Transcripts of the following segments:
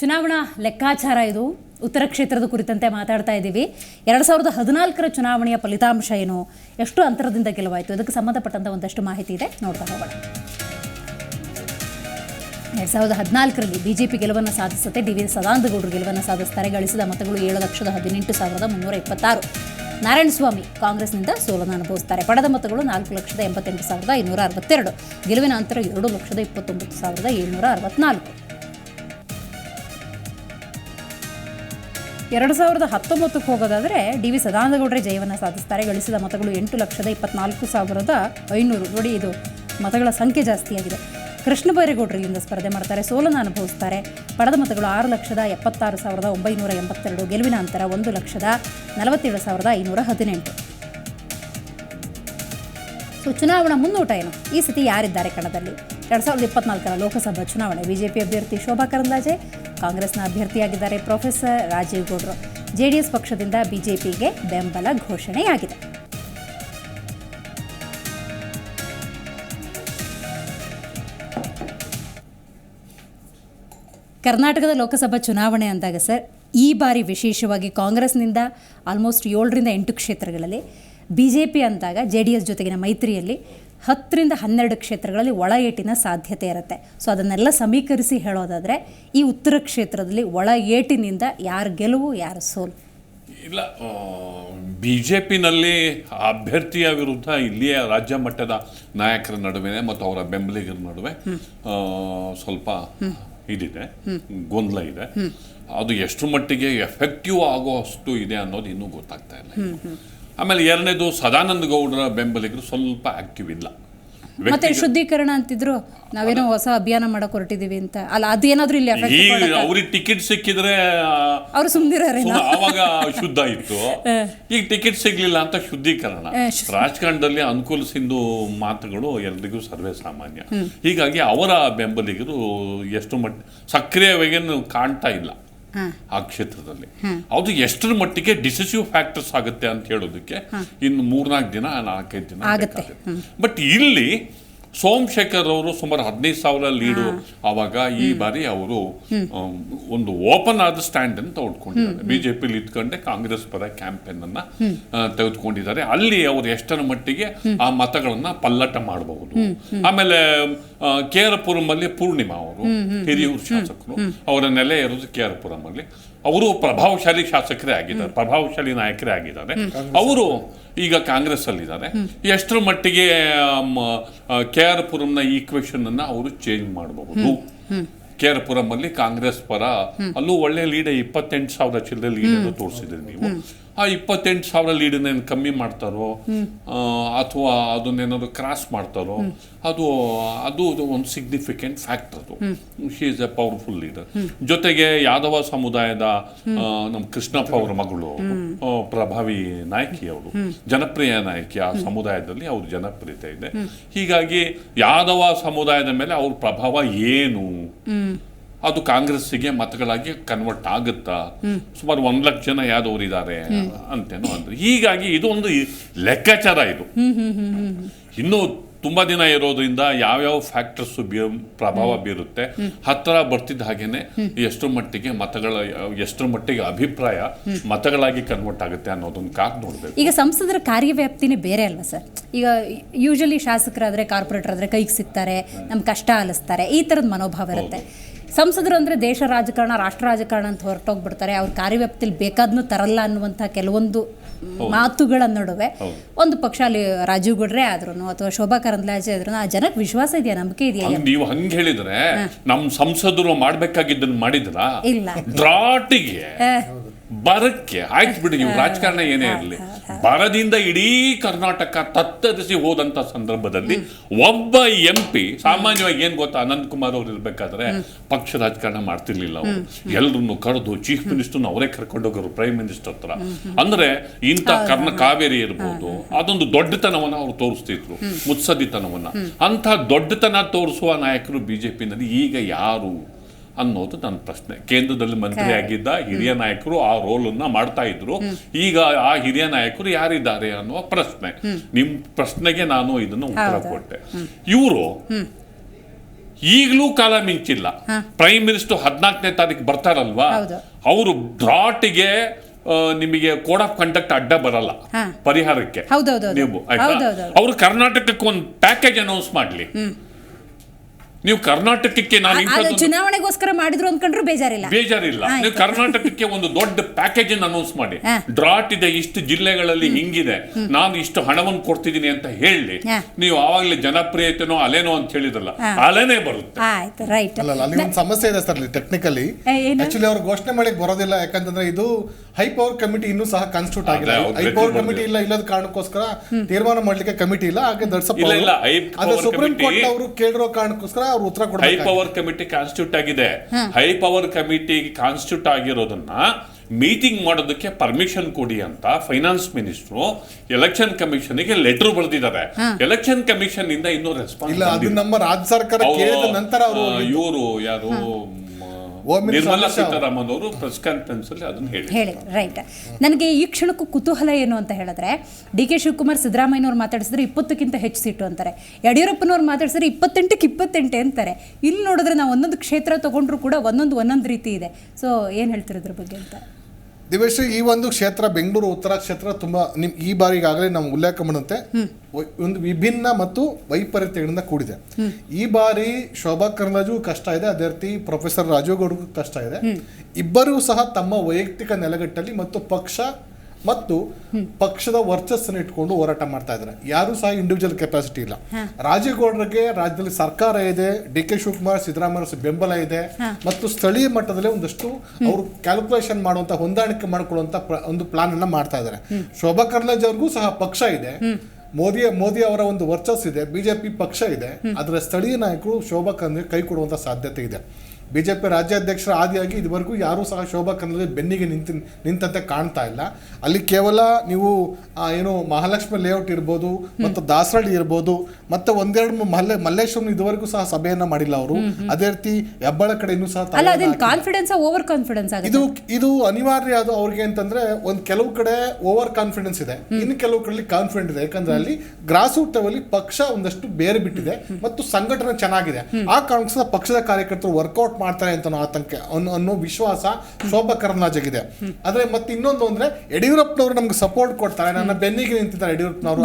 ಚುನಾವಣಾ ಲೆಕ್ಕಾಚಾರ ಇದು. ಉತ್ತರ ಕ್ಷೇತ್ರದ ಕುರಿತಂತೆ ಮಾತಾಡ್ತಾ ಇದ್ದೀವಿ. ಎರಡು ಸಾವಿರದ ಹದಿನಾಲ್ಕರ ಚುನಾವಣೆಯ ಫಲಿತಾಂಶ ಏನು? ಎಷ್ಟು ಅಂತರದಿಂದ ಗೆಲುವಾಯಿತು? ಇದಕ್ಕೆ ಸಂಬಂಧಪಟ್ಟಂತ ಒಂದಷ್ಟು ಮಾಹಿತಿ ಇದೆ. ನೋಡ್ತಾ ಹೋಗೋಣ. ಎರಡು ಸಾವಿರದ ಹದಿನಾಲ್ಕರಲ್ಲಿ ಬಿಜೆಪಿ ಗೆಲುವನ್ನು ಸಾಧಿಸುತ್ತೆ. ಡಿ ವಿ ಸದಾನಂದಗೌಡರು ಗೆಲುವನ್ನು ಸಾಧಿಸ್ತಾರೆ. ಗಳಿಸಿದ ಮತಗಳು ಏಳು ಲಕ್ಷದ ಹದಿನೆಂಟು ಸಾವಿರದ ಮುನ್ನೂರ ಇಪ್ಪತ್ತಾರು. ನಾರಾಯಣಸ್ವಾಮಿ ಕಾಂಗ್ರೆಸ್ನಿಂದ ಸೋಲನ್ನು ಅನುಭವಿಸ್ತಾರೆ. ಪಡೆದ ಮತಗಳು ನಾಲ್ಕು ಲಕ್ಷದ ಎಂಬತ್ತೆಂಟು ಸಾವಿರದ ಐನೂರ ಅರವತ್ತೆರಡು. ಗೆಲುವಿನ ಅಂತರ ಎರಡು ಲಕ್ಷದ ಇಪ್ಪತ್ತೊಂಬತ್ತು ಸಾವಿರದ ಏಳ್ನೂರ ಅರವತ್ನಾಲ್ಕು. ಎರಡು ಸಾವಿರದ ಹತ್ತೊಂಬತ್ತಕ್ಕೆ ಹೋಗೋದಾದರೆ ಡಿ ವಿ ಸದಾನಂದಗೌಡರೇ ಜಯವನ್ನು ಸಾಧಿಸ್ತಾರೆ. ಗಳಿಸಿದ ಮತಗಳು ಎಂಟು ಲಕ್ಷದ ಇಪ್ಪತ್ನಾಲ್ಕು ಸಾವಿರದ ಐನೂರು. ನೋಡಿ, ಇದು ಮತಗಳ ಸಂಖ್ಯೆ ಜಾಸ್ತಿಯಾಗಿದೆ ಕೃಷ್ಣ ಬೈರೇಗೌಡರು ಇಲ್ಲಿಂದ ಸ್ಪರ್ಧೆ ಮಾಡ್ತಾರೆ, ಸೋಲನ್ನು ಅನುಭವಿಸ್ತಾರೆ. ಪಡೆದ ಮತಗಳು ಆರು ಲಕ್ಷದ ಎಪ್ಪತ್ತಾರು ಸಾವಿರದ ಒಂಬೈನೂರ ಎಂಬತ್ತೆರಡು, ಗೆಲುವಿನ ಅಂತರ ಒಂದು ಲಕ್ಷದ ನಲವತ್ತೇಳು ಸಾವಿರದ ಐನೂರ ಹದಿನೆಂಟು. ಸೊ, ಚುನಾವಣಾ ಮುನ್ನೋಟ ಏನು? ಈ ಸ್ಥಿತಿ ಯಾರಿದ್ದಾರೆ ಕಣದಲ್ಲಿ? ಎರಡು ಸಾವಿರದ ಇಪ್ಪತ್ನಾಲ್ಕರ ಲೋಕಸಭಾ ಚುನಾವಣೆ, ಬಿಜೆಪಿ ಅಭ್ಯರ್ಥಿ ಶೋಭಾ ಕರಂದ್ಲಾಜೆ ಕಾಂಗ್ರೆಸ್ನ ಅಭ್ಯರ್ಥಿಯಾಗಿದ್ದಾರೆ ಪ್ರೊಫೆಸರ್ ರಾಜೀವ್ ಗೌಡ್ರು. ಜೆಡಿಎಸ್ ಪಕ್ಷದಿಂದ ಬಿಜೆಪಿಗೆ ಬೆಂಬಲ ಘೋಷಣೆಯಾಗಿದೆ. ಕರ್ನಾಟಕದ ಲೋಕಸಭಾ ಚುನಾವಣೆ ಅಂದಾಗ ಸರ್, ಈ ಬಾರಿ ವಿಶೇಷವಾಗಿ ಕಾಂಗ್ರೆಸ್ನಿಂದ ಆಲ್ಮೋಸ್ಟ್ ಏಳರಿಂದ ಎಂಟು ಕ್ಷೇತ್ರಗಳಲ್ಲಿ ಬಿ ಜೆ ಪಿ ಅಂದಾಗ ಜೆ ಡಿ ಎಸ್ ಜೊತೆಗಿನ ಮೈತ್ರಿಯಲ್ಲಿ ಹತ್ತರಿಂದ ಹನ್ನೆರಡು ಕ್ಷೇತ್ರಗಳಲ್ಲಿ ಒಳ ಏಟಿನ ಸಾಧ್ಯತೆ ಇರುತ್ತೆ. ಸೊ ಅದನ್ನೆಲ್ಲ ಸಮೀಕರಿಸಿ ಹೇಳೋದಾದರೆ ಈ ಉತ್ತರ ಕ್ಷೇತ್ರದಲ್ಲಿ ಒಳ ಏಟಿನಿಂದ ಯಾರು ಗೆಲುವು ಯಾರು ಸೋಲು? ಇಲ್ಲ ಬಿ ಜೆ ಪಿನಲ್ಲಿ ಅಭ್ಯರ್ಥಿಯ ವಿರುದ್ಧ ಇಲ್ಲಿಯ ರಾಜ್ಯ ಮಟ್ಟದ ನಾಯಕರ ನಡುವೆ ಮತ್ತು ಅವರ ಬೆಂಬಲಿಗರ ನಡುವೆ ಸ್ವಲ್ಪ ಇದಿದೆ ಗೊಂದಲ ಇದೆ. ಅದು ಎಷ್ಟು ಮಟ್ಟಿಗೆ ಎಫೆಕ್ಟಿವ್ ಆಗೋಷ್ಟು ಇದೆ ಅನ್ನೋದು ಇನ್ನೂ ಗೊತ್ತಾಗ್ತಾ ಇಲ್ಲ. ಆಮೇಲೆ ಎರಡನೇದು ಸದಾನಂದ ಗೌಡರ ಬೆಂಬಲಿಗರು ಸ್ವಲ್ಪ ಆಕ್ಟಿವ್ ಇಲ್ಲ. ಮತ್ತೆ ಶುದ್ಧೀಕರಣ ಅಂತಿದ್ರು ನಾವೇನೋ ಹೊಸ ಅಭಿಯಾನ ಮಾಡಕ್ ಹೊರಟಿದೀವಿ ಅಂತ. ಅಲ್ಲ ಅದೇನಾದ್ರೂ ಇಲ್ಲಿ ಅವ್ರಿಗೆ ಟಿಕೆಟ್ ಸಿಕ್ಕಿದ್ರೆ ಅವ್ರು ಅವರು ಅವಾಗ ಶುದ್ಧ ಇತ್ತು. ಈಗ ಟಿಕೆಟ್ ಸಿಗ್ಲಿಲ್ಲ ಅಂತ ಶುದ್ಧೀಕರಣ. ರಾಜಕಾರಣದಲ್ಲಿ ಅನುಕೂಲ ಅನುಕೂಲಿಸಿದ್ದು ಮಾತುಗಳು ಎಲ್ರಿಗೂ ಸರ್ವೇ ಸಾಮಾನ್ಯ. ಹೀಗಾಗಿ ಅವರ ಬೆಂಬಲಿಗರು ಎಷ್ಟು ಮಟ್ಟ ಸಕ್ರಿಯವಾಗಿ ಕಾಣ್ತಾ ಇಲ್ಲ. ಆ ಕ್ಷೇತ್ರದಲ್ಲಿ. ಅದು ಎಷ್ಟರ ಮಟ್ಟಿಗೆ ಡಿಸಿಸಿವ್ ಫ್ಯಾಕ್ಟರ್ಸ್ ಆಗುತ್ತೆ ಅಂತ ಹೇಳೋದಕ್ಕೆ ಇನ್ನು ಮೂರ್ನಾಲ್ಕು ದಿನ ನಾಲ್ಕೈದು ದಿನ ಆಗತ್ತೆ. ಬಟ್ ಇಲ್ಲಿ ಸೋಮಶೇಖರ್ ಅವರು ಸುಮಾರು ಹದಿನೈದು ಸಾವಿರ ಲೀಡು ಅವಾಗ ಈ ಬಾರಿ ಅವರು ಒಂದು ಓಪನ್ ಆದ ಸ್ಟ್ಯಾಂಡ್ ಅಂತ ಉಟ್ಕೊಂಡಿದ್ದಾರೆ ಬಿಜೆಪಿಲಿ ಇದ್ಕೊಂಡೇ ಕಾಂಗ್ರೆಸ್ ಪರ ಕ್ಯಾಂಪೇನ್ ಅನ್ನ ತೆಗೆದುಕೊಂಡಿದ್ದಾರೆ. ಅಲ್ಲಿ ಅವರು ಎಷ್ಟರ ಮಟ್ಟಿಗೆ ಆ ಮತಗಳನ್ನ ಪಲ್ಲಟ ಮಾಡಬಹುದು. ಆಮೇಲೆ ಕೆ ಆರ್ ಪುರಂ ಅಲ್ಲಿ ಪೂರ್ಣಿಮಾ ಅವರು ಹಿರಿಯೂರು ಶಾಸಕರು ಅವರ ನೆಲೆ ಇರೋದು ಕೆ ಆರ್ ಪುರಂ ಅಲ್ಲಿ. ಅವರು ಪ್ರಭಾವಶಾಲಿ ಶಾಸಕರೇ ಆಗಿದ್ದಾರೆ ಪ್ರಭಾವಶಾಲಿ ನಾಯಕರೇ ಆಗಿದ್ದಾರೆ. ಅವರು ಈಗ ಕಾಂಗ್ರೆಸ್ ಅಲ್ಲಿದ್ದಾರೆ ಎಷ್ಟರ ಮಟ್ಟಿಗೆ ಕೆ ಆರ್ ಪುರಂನ ಈಕ್ವೇಶನ್ ಅನ್ನ ಅವರು ಚೇಂಜ್ ಮಾಡಬಹುದು? ಕೆ ಆರ್ ಪುರಂ ಅಲ್ಲಿ ಕಾಂಗ್ರೆಸ್ ಪರ ಅಲ್ಲೂ ಒಳ್ಳೆ ಲೀಡ್ ಇಪ್ಪತ್ತೆಂಟು ಸಾವಿರ ಚಿಲ್ಲರೆ ಲೀಡ್ ತೋರಿಸಿದ್ರಿ ನೀವು. ಆ ಇಪ್ಪತ್ತೆಂಟು ಸಾವಿರ ಲೀಡನ್ನೇನು ಕಮ್ಮಿ ಮಾಡ್ತಾರೋ ಅಥವಾ ಅದನ್ನೇನಾದ್ರು ಕ್ರಾಸ್ ಮಾಡ್ತಾರೋ ಅದು ಅದು ಒಂದು ಸಿಗ್ನಿಫಿಕೆಂಟ್ ಫ್ಯಾಕ್ಟರ್ ಅದು. She is a powerful leader ಜೊತೆಗೆ ಯಾದವ ಸಮುದಾಯದ ನಮ್ಮ ಕೃಷ್ಣಪ್ಪ ಅವರ ಮಗಳು ಪ್ರಭಾವಿ ನಾಯಕಿ ಅವರು ಜನಪ್ರಿಯ ನಾಯಕಿ ಆ ಸಮುದಾಯದಲ್ಲಿ ಅವ್ರ ಜನಪ್ರಿಯತೆ ಇದೆ. ಹೀಗಾಗಿ ಯಾದವ ಸಮುದಾಯದ ಮೇಲೆ ಅವ್ರ ಪ್ರಭಾವ ಏನು? ಅದು ಕಾಂಗ್ರೆಸ್ಸಿಗೆ ಮತಗಳಾಗಿ ಕನ್ವರ್ಟ್ ಆಗುತ್ತಾ? ಸುಮಾರು ಒಂದ್ ಲಕ್ಷ ಜನ ಯಾದವರು ಇದ್ದಾರೆ ಅಂತೇನೋ ಅಂದ್ರೆ. ಹೀಗಾಗಿ ಇದು ಒಂದು ಲೆಕ್ಕಾಚಾರ ಇದು. ಇನ್ನು ತುಂಬಾ ದಿನ ಇರೋದ್ರಿಂದ ಯಾವ್ಯಾವ ಫ್ಯಾಕ್ಟರ್ಸ್ ಪ್ರಭಾವ ಬೀರುತ್ತೆ? ಹತ್ತಿರ ಬರ್ತಿದ್ದ ಹಾಗೇನೆ ಎಷ್ಟರ ಮಟ್ಟಿಗೆ ಮತಗಳ ಎಷ್ಟರ ಮಟ್ಟಿಗೆ ಅಭಿಪ್ರಾಯ ಮತಗಳಾಗಿ ಕನ್ವರ್ಟ್ ಆಗುತ್ತೆ ಅನ್ನೋದನ್ನ ಕಾಕ್ ನೋಡ್ಬೇಕು. ಈಗ ಸಂಸದರ ಕಾರ್ಯವ್ಯಾಪ್ತಿನೇ ಬೇರೆ ಅಲ್ವಾ ಸರ್? ಈಗ ಯೂಶಲಿ ಶಾಸಕರಾದ್ರೆ ಕಾರ್ಪೊರೇಟರ್ ಆದ್ರೆ ಕೈಗೆ ಸಿಗ್ತಾರೆ ನಮ್ಮ ಕಷ್ಟ ಅಲಿಸ್ತಾರೆ ಈ ಥರದ ಮನೋಭಾವ ಇರುತ್ತೆ. ಸಂಸದರು ಅಂದ್ರೆ ದೇಶ ರಾಜಕಾರಣ ರಾಷ್ಟ್ರ ರಾಜಕಾರಣ ಅಂತ ಹೊರಟೋಗ್ಬಿಡ್ತಾರೆ. ಅವ್ರ ಕಾರ್ಯವ್ಯಾಪ್ತಿಲಿ ಬೇಕಾದ್ನೂ ತರಲ್ಲ ಅನ್ನುವಂಥ ಕೆಲವೊಂದು ಮಾತುಗಳ ನಡುವೆ ಒಂದು ಪಕ್ಷ ಅಲ್ಲಿ ರಾಜೀವ್ ಗೌಡ್ರೆ ಆದ್ರೂ ಅಥವಾ ಶೋಭಾ ಕರಂದ್ಲಾಜೆ ಆದ್ರೂ ಆ ಜನಕ್ಕೆ ವಿಶ್ವಾಸ ಇದೆಯಾ? ನಂಬಿಕೆ ಇದೆಯಾ? ನೀವು ಹಂಗೆ ಹೇಳಿದ್ರೆ ನಮ್ ಸಂಸದರು ಮಾಡಬೇಕಾಗಿದ್ದನ್ನು ಮಾಡಿದ್ರ? ಇಲ್ಲ. ಡ್ರಾಟಿಗೆ ಬರಕ್ಕೆ ಆಯ್ತು ಬಿಡಿ ನೀವು ರಾಜಕಾರಣ ಏನೇ ಇರಲಿ. ಬರದಿಂದ ಇಡೀ ಕರ್ನಾಟಕ ತತ್ತರಿಸಿ ಹೋದಂತ ಸಂದರ್ಭದಲ್ಲಿ ಒಬ್ಬ ಎಂ ಪಿ ಸಾಮಾನ್ಯವಾಗಿ ಏನ್ ಗೊತ್ತಾ ಅನಂತ್ ಕುಮಾರ್ ಅವ್ರು ಇರ್ಬೇಕಾದ್ರೆ ಪಕ್ಷ ರಾಜಕಾರಣ ಮಾಡ್ತಿರ್ಲಿಲ್ಲ ಅವರು. ಎಲ್ರನ್ನು ಕರೆದು ಚೀಫ್ ಮಿನಿಸ್ಟರ್ ಅವರೇ ಕರ್ಕೊಂಡೋಗೋರು ಪ್ರೈಮ್ ಮಿನಿಸ್ಟರ್ ಹತ್ರ. ಅಂದ್ರೆ ಇಂಥ ಕರ್ಣ ಕಾವೇರಿ ಇರ್ಬೋದು ಅದೊಂದು ದೊಡ್ಡತನವನ್ನ ಅವ್ರು ತೋರಿಸ್ತಿದ್ರು ಮುತ್ಸದಿತನವನ್ನ ಅಂತ ದೊಡ್ಡತನ ತೋರಿಸುವ ನಾಯಕರು ಬಿಜೆಪಿನಲ್ಲಿ ಈಗ ಯಾರು? ಅನ್ನೋದು ನನ್ನ ಪ್ರಶ್ನೆ. ಕೇಂದ್ರದಲ್ಲಿ ಮಂತ್ರಿ ಆಗಿದ್ದ ಹಿರಿಯ ನಾಯಕರು ಆ ರೋಲ್ ಅನ್ನ ಮಾಡ್ತಾ ಇದ್ರು. ಈಗ ಆ ಹಿರಿಯ ನಾಯಕರು ಯಾರಿದ್ದಾರೆ ಅನ್ನುವ ಪ್ರಶ್ನೆ. ನಿಮ್ ಪ್ರಶ್ನೆಗೆ ನಾನು ಇದನ್ನು ಉತ್ತರ ಕೊಟ್ಟೆ. ಇವರು ಈಗಲೂ ಕಾಲ ಮಿಂಚಿಲ್ಲ. ಪ್ರೈಮ್ ಮಿನಿಸ್ಟರ್ ಹದಿನಾಲ್ಕನೇ ತಾರೀಕು ಬರ್ತಾರಲ್ವಾ. ಅವರು ಡ್ರಾಟಿಗೆ ನಿಮಗೆ ಕೋಡ್ ಆಫ್ ಕಂಡಕ್ಟ್ ಅಡ್ಡ ಬರಲ್ಲ. ಪರಿಹಾರಕ್ಕೆ. ನೀವು ಆಯ್ತಾ? ಅವರು ಕರ್ನಾಟಕಕ್ಕೆ ಒಂದು ಪ್ಯಾಕೇಜ್ ಅನೌನ್ಸ್ ಮಾಡ್ಲಿ. ನೀವು ಕರ್ನಾಟಕಕ್ಕೆ ನಾನು ಚುನಾವಣೆಗೋಸ್ಕರ ಮಾಡಿದ್ರು ಅಂದ್ಕೊಂಡ್ರು ಬೇಜಾರಿಲ್ಲ. ಬೇಜಾರಿಲ್ಲ. ನೀವು ಕರ್ನಾಟಕಕ್ಕೆ ಒಂದು ದೊಡ್ಡ ಪ್ಯಾಕೇಜ್ ಅನ್ನು ಅನೌನ್ಸ್ ಮಾಡಿ. ಡ್ರಾಟ್ ಇದೆ ಇಷ್ಟು ಜಿಲ್ಲೆಗಳಲ್ಲಿ ಹಿಂಗಿದೆ. ನಾನು ಇಷ್ಟು ಹಣವನ್ನು ಕೊಡ್ತಿದ್ದೀನಿ ಅಂತ ಹೇಳಿ. ನೀವು ಆವಾಗಲೇ ಜನಪ್ರಿಯತೆನೋ ಅಲೆನೋ ಅಂತ ಹೇಳಿದ್ರಲ್ಲ. ಅಲೆನೇ ಬರುತ್ತೆ. ಆಯ್ತು ರೈಟ್. ಅಲ್ಲ ಒಂದು ಸಮಸ್ಯೆ ಇದೆ ಸರ್ ಟೆಕ್ನಿಕಲಿ? ಆಕ್ಚುಲಿ ಅವ್ರು ಘೋಷಣೆ ಮಾಡಿ ಬರೋದಿಲ್ಲ ಯಾಕಂತಂದ್ರೆ ಇದು ಹೈ ಪವರ್ ಕಮಿಟಿ ಇನ್ನೂ ಸಹ ಕಾನ್ಸ್ಟಿಟ್ಯೂಟ್ ಅವ್ರು ಹೈ ಪವರ್ ಕಮಿಟಿ ಇಲ್ಲ ಇಲ್ಲದ ಕಾರಣಕ್ಕೋಸ್ಕರ ತೀರ್ಮಾನ ಮಾಡ್ಲಿಕ್ಕೆ ಕಮಿಟಿ ಇಲ್ಲ ಹಾಗೆ ದಡ್ಸಪ್ಪ ಇಲ್ಲ, ಸುಪ್ರೀಂ ಕೋರ್ಟ್ ಅವರು ಕೇಳಿರೋ ಕಾರಣಕ್ಕೋಸ್ಕರ ಅವ್ರು ಉತ್ತರ ಹೈ ಕೊಡಬೇಕು ಪವರ್ ಕಮಿಟಿ ಕಾನ್ಸ್ಟಿಟ್ಯೂಟ್ ಆಗಿದೆ. ಹೈ ಪವರ್ ಕಮಿಟಿ ಕಾನ್ಸ್ಟಿಟ್ಯೂಟ್ ಆಗಿರೋದನ್ನ ಮೀಟಿಂಗ್ ಮಾಡೋದಕ್ಕೆ ಪರ್ಮಿಷನ್ ಕೊಡಿ ಅಂತ ಫೈನಾನ್ಸ್ ಮಿನಿಸ್ಟ್ರು ಎಲೆಕ್ಷನ್ ಕಮಿಷನ್ಗೆ ಲೆಟರ್ ಬರೆದಿದ್ದಾರೆ. ಎಲೆಕ್ಷನ್ ಕಮಿಷನ್ ಇಂದ ಇನ್ನೂ ರೆಸ್ಪಾನ್ಸ್ ಇಲ್ಲ ಅದು ನಮ್ಮ ರಾಜ್ಯ ಸರ್ಕಾರ ಕೇಳಿದ ನಂತರ ಅವರು ಇವರು ಯಾರು ನಿರ್ಮಲಾ. ಸೀತಾರಾಮನ್ ಅವರು. ಪ್ರೆಸ್ ಕಾನ್ಫರೆನ್ಸ್ ಅಲ್ಲಿ ಅದನ್ನ ಹೇಳಿ ರೈಟ್ ನನಗೆ ಈ ಕ್ಷಣಕ್ಕೂ ಕುತೂಹಲ ಏನು ಅಂತ ಹೇಳಿದ್ರೆ ಡಿ ಕೆ ಶಿವಕುಮಾರ್ ಸಿದ್ದರಾಮಯ್ಯನವ್ರು ಮಾತಾಡಿಸಿದ್ರೆ ಇಪ್ಪತ್ತಕ್ಕಿಂತ ಹೆಚ್ಚು ಸೀಟು ಅಂತಾರೆ. ಯಡಿಯೂರಪ್ಪನವ್ರು ಮಾತಾಡಿಸಿದ್ರೆ ಇಪ್ಪತ್ತೆಂಟಕ್ಕೆ ಇಪ್ಪತ್ತೆಂಟು ಅಂತಾರೆ. ಇಲ್ಲಿ ನೋಡಿದ್ರೆ ನಾವು ಒಂದೊಂದು ಕ್ಷೇತ್ರ ತಗೊಂಡ್ರು ಕೂಡ ಒಂದೊಂದು ಒಂದೊಂದು ರೀತಿ ಇದೆ. ಸೊ ಏನು ಹೇಳ್ತಿರೋದ್ರ ಬಗ್ಗೆ ಅಂತ? ದಿವೇಶ್ರೀ ಈ ಒಂದು ಕ್ಷೇತ್ರ ಬೆಂಗಳೂರು ಉತ್ತರ ಕ್ಷೇತ್ರ ತುಂಬಾ ನಿಮ್ ಈ ಬಾರಿ ಈಗಾಗಲೇ ನಾವು ಉಲ್ಲೇಖ ಮಾಡುತ್ತೆ. ಒಂದು ವಿಭಿನ್ನ ಮತ್ತು ವೈಪರೀತ್ಯಗಳಿಂದ ಕೂಡಿದೆ. ಈ ಬಾರಿ ಶೋಭಾ ಕರ್ನಾಜು ಕಷ್ಟ ಇದೆ ಅದೇ ರೀತಿ ಪ್ರೊಫೆಸರ್ ರಾಜೀವ್ ಕಷ್ಟ ಇದೆ. ಇಬ್ಬರೂ ಸಹ ತಮ್ಮ ವೈಯಕ್ತಿಕ ನೆಲೆಗಟ್ಟಲ್ಲಿ ಮತ್ತು ಪಕ್ಷ ಮತ್ತು ಪಕ್ಷದ ವರ್ಚಸ್ಸನ್ನು ಇಟ್ಕೊಂಡು ಹೋರಾಟ ಮಾಡ್ತಾ ಇದ್ದಾರೆ. ಯಾರು ಸಹ ಇಂಡಿವಿಜುವಲ್ ಕೆಪಾಸಿಟಿ ಇಲ್ಲ. ರಾಜೇಗೌಡರಿಗೆ ರಾಜ್ಯದಲ್ಲಿ ಸರ್ಕಾರ ಇದೆ ಡಿ ಕೆ ಶಿವಕುಮಾರ್ ಸಿದ್ದರಾಮಯ್ಯ ಬೆಂಬಲ ಇದೆ ಮತ್ತು ಸ್ಥಳೀಯ ಮಟ್ಟದಲ್ಲಿ ಒಂದಷ್ಟು ಅವರು ಕ್ಯಾಲ್ಕುಲೇಷನ್ ಮಾಡುವಂತ ಹೊಂದಾಣಿಕೆ ಮಾಡಿಕೊಳ್ಳುವಂತ ಒಂದು ಪ್ಲಾನ್ ಅನ್ನ ಮಾಡ್ತಾ ಇದ್ದಾರೆ. ಶೋಭಾ ಕರ್ಲಾಜ್ ಅವ್ರಿಗೂ ಸಹ ಪಕ್ಷ ಇದೆ. ಮೋದಿ ಮೋದಿ ಅವರ ಒಂದು ವರ್ಚಸ್ ಇದೆ ಬಿಜೆಪಿ ಪಕ್ಷ ಇದೆ. ಅದರ ಸ್ಥಳೀಯ ನಾಯಕರು ಶೋಭಾ ಕರಂದ್ಲಾಜೆ ಕೈ ಕೊಡುವಂತ ಸಾಧ್ಯತೆ ಇದೆ. ಬಿಜೆಪಿ ರಾಜ್ಯಾಧ್ಯಕ್ಷರ ಆದಿಯಾಗಿ ಇದುವರೆಗೂ ಯಾರೂ ಸಹ ಶೋಭಾ ಕರಂದ್ಲಾಜೆ ಬೆನ್ನಿಗೆ ನಿಂತ ನಿಂತಂತೆ ಕಾಣ್ತಾ ಇಲ್ಲ. ಅಲ್ಲಿ ಕೇವಲ ನೀವು ಏನು ಮಹಾಲಕ್ಷ್ಮಿ ಲೇಔಟ್ ಇರ್ಬೋದು ಮತ್ತು ದಾಸರಳ್ಳಿ ಇರ್ಬೋದು ಮತ್ತೆ ಒಂದೆರಡು ಮಲ್ಲೆ ಮಲ್ಲೇಶ್ವರಂ ಇದುವರೆಗೂ ಸಹ ಸಭೆಯನ್ನ ಮಾಡಿಲ್ಲ ಅವರು. ಅದೇ ರೀತಿ ಹೆಬ್ಬಳ ಕಡೆ ಇನ್ನೂ ಸಹ ಕಾನ್ಫಿಡೆನ್ಸ್ ಓವರ್ ಕಾನ್ಫಿಡೆನ್ಸ್ ಇದು ಇದು ಅನಿವಾರ್ಯ ಅದು ಅವ್ರಿಗೆ ಅಂತಂದ್ರೆ ಒಂದು ಕೆಲವು ಕಡೆ ಓವರ್ ಕಾನ್ಫಿಡೆನ್ಸ್ ಇದೆ. ಇನ್ನು ಕೆಲವು ಕಡೆ ಕಾನ್ಫಿಡೆಂಟ್ ಇದೆ. ಯಾಕಂದ್ರೆ ಅಲ್ಲಿ ಗ್ರಾಸ್ ರೂಟ್ ಲೆವೆಲ್ ಪಕ್ಷ ಒಂದಷ್ಟು ಬೇರೆ ಬಿಟ್ಟಿದೆ ಮತ್ತು ಸಂಘಟನೆ ಚೆನ್ನಾಗಿದೆ. ಆ ಕಾರಣಕ್ಕೆ ಪಕ್ಷದ ಕಾರ್ಯಕರ್ತರು ವರ್ಕೌಟ್ ಮಾಡ್ತಾರೆ ಅಂತ ಆತಂಕ ಅನ್ನೋ ವಿಶ್ವಾಸ ಶೋಭಾ ಕರಂದ್ಲಾಜೆಗಿದೆ ಆದ್ರೆ ಮತ್ತೆ ಇನ್ನೊಂದು ಅಂದ್ರೆ ಯಡಿಯೂರಪ್ಪನವರು ನಮ್ಗೆ ಸಪೋರ್ಟ್ ಕೊಡ್ತಾರೆ. ನನ್ನ ಬೆನ್ನಿಗೆ ನಿಂತಿದ್ದಾರೆ ಯಡಿಯೂರಪ್ಪನವರು.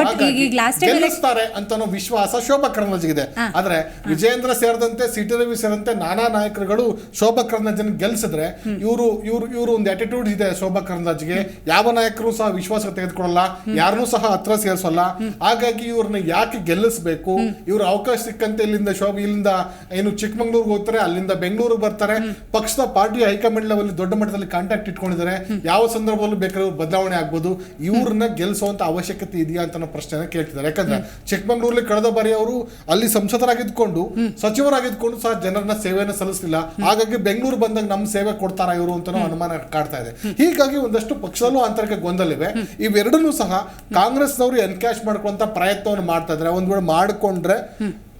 ಗೆಲ್ಲಿಸ್ತಾರೆ ಅಂತ ವಿಶ್ವಾಸ ಶೋಭಾ ಕರಂದ್ಲಾಜೆಗಿದೆ ಆದ್ರೆ ವಿಜೇಂದ್ರ ಸೇರಿದಂತೆ ಸಿಟಿ ರವಿ ಸೇರಿದಂತೆ ನಾನಾ ನಾಯಕರುಗಳು ಶೋಭಾ ಕರಂದ್ಲಾಜೆನ ಗೆಲ್ಸಿದ್ರೆ ಇವರು ಇವರು ಇವರು ಒಂದು ಆಟಿಟ್ಯೂಡ್ ಇದೆ ಶೋಭಾ ಕರಂದ್ಲಾಜೆಗೆ ಯಾವ ನಾಯಕರು ಸಹ ವಿಶ್ವಾಸ ತೆಗೆದುಕೊಳ್ಳಲ್ಲ ಯಾರನ್ನೂ ಸಹ ಹತ್ರ ಸೇರಿಸಲ್ಲ. ಹಾಗಾಗಿ ಇವ್ರನ್ನ ಯಾಕೆ ಗೆಲ್ಲಿಸಬೇಕು? ಇವ್ರ ಅವಕಾಶ ಸಿಕ್ಕಂತೆ ಇಲ್ಲಿಂದ ಶೋಭಾ ಇಲ್ಲಿಂದ ಏನು ಚಿಕ್ಕಮಂಗ್ಳೂರ್ಗೆ ಹೋಗ್ತಾರೆ ಅಲ್ಲಿಂದ ಬೆಂಗಳೂರಿಗೆ ಬರ್ತಾರೆ. ಪಕ್ಷದ ಪಾರ್ಟಿ ಹೈಕಮಾಂಡ್ ಲೆವೆಲ್ ದೊಡ್ಡ ಮಟ್ಟದಲ್ಲಿ ಕಾಂಟ್ಯಾಕ್ಟ್ ಇಟ್ಕೊಂಡಿದ್ದಾರೆ. ಯಾವ ಸಂದರ್ಭದಲ್ಲೂ ಬೇಕಾದ್ರೂ ಬದಲಾವಣೆ ಆಗ್ಬೋದು. ಇವ್ರನ್ನ ಗೆಲ್ಲಿಸುವಂತ ಅವಶ್ಯಕತೆ ಇದೆಯಾ ಅಂತ ಪ್ರಶ್ನೆ ಕೇಳ್ತಿದ್ದಾರೆ. ಯಾಕಂದ್ರೆ ಚಿಕ್ಕಮಂಗ್ಳೂರಲ್ಲಿ ಕಳೆದ ಬಾರಿ ಅವರು ಅಲ್ಲಿ ಸಂಸದರಾಗಿದ್ಕೊಂಡು ಸಚಿವರಾಗಿದ್ಕೊಂಡು ಸಹ ಜನರನ್ನ ಸೇವೆಯನ್ನು ಸಲ್ಲಿಸಲಿಲ್ಲ. ಹಾಗಾಗಿ ಬೆಂಗಳೂರು ಬಂದಾಗ ನಮ್ಮ ಸೇವೆ ಕೊಡ್ತಾರ ಇವರು ಅಂತ ಅನುಮಾನ ಕಾಡ್ತಾ ಇದೆ. ಹೀಗಾಗಿ ಒಂದಷ್ಟು ಪಕ್ಷದಲ್ಲೂ ಆಂತರಿಕ ಗೊಂದಲಿವೆ. ಇವೆರಡನ್ನೂ ಸಹ ಕಾಂಗ್ರೆಸ್ನವರು ಎನ್ಕ್ಯಾಶ್ ಮಾಡ್ಕೊಂತ ಪ್ರಯತ್ನವನ್ನು ಮಾಡ್ತಾ ಇದ್ರೆ ಒಂದ್ ವೇಳೆ ಮಾಡಿಕೊಂಡ್ರೆ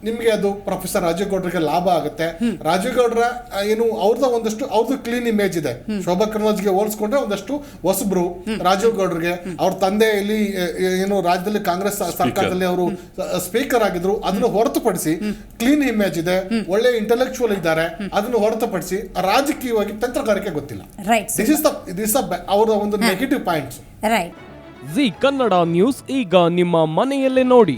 ನಿಮಗೆ ಅದು ಪ್ರೊಫೆಸರ್ ರಾಜೀವ್ ಗೌಡ್ರಿಗೆ ಲಾಭ ಆಗುತ್ತೆ. ರಾಜೀವ್ ಗೌಡ್ರ ಏನು ಅವ್ರದ್ದು ಒಂದಷ್ಟು ಅವ್ರದ್ದು ಕ್ಲೀನ್ ಇಮೇಜ್ ಇದೆ. ಶೋಭಾ ಕರ್ನಾಜ್ಗೆ ಹೋಲಿಸ್ಕೊಂಡ್ರೆ ಒಂದಷ್ಟು ಹೊಸಬ್ರು ರಾಜೀವ್ ಗೌಡ್ರಿಗೆ ಅವ್ರ ತಂದೆ ಇಲ್ಲಿ ಏನು ರಾಜ್ಯದಲ್ಲಿ ಕಾಂಗ್ರೆಸ್ ಸರ್ಕಾರದಲ್ಲಿ ಅವರು ಸ್ಪೀಕರ್ ಆಗಿದ್ರು. ಅದನ್ನು ಹೊರತುಪಡಿಸಿ ಕ್ಲೀನ್ ಇಮೇಜ್ ಇದೆ. ಒಳ್ಳೆ ಇಂಟೆಲೆಕ್ಚುಯಲ್ ಇದ್ದಾರೆ. ಅದನ್ನು ಹೊರತುಪಡಿಸಿ ರಾಜಕೀಯವಾಗಿ ತಂತ್ರಗಾರಿಕೆ ಗೊತ್ತಿಲ್ಲ. Right this is the this ಅವರ ಒಂದು negative points right Zee Kannada news ಈಗ ನಿಮ್ಮ ಮನೆಯಲ್ಲೇ ನೋಡಿ.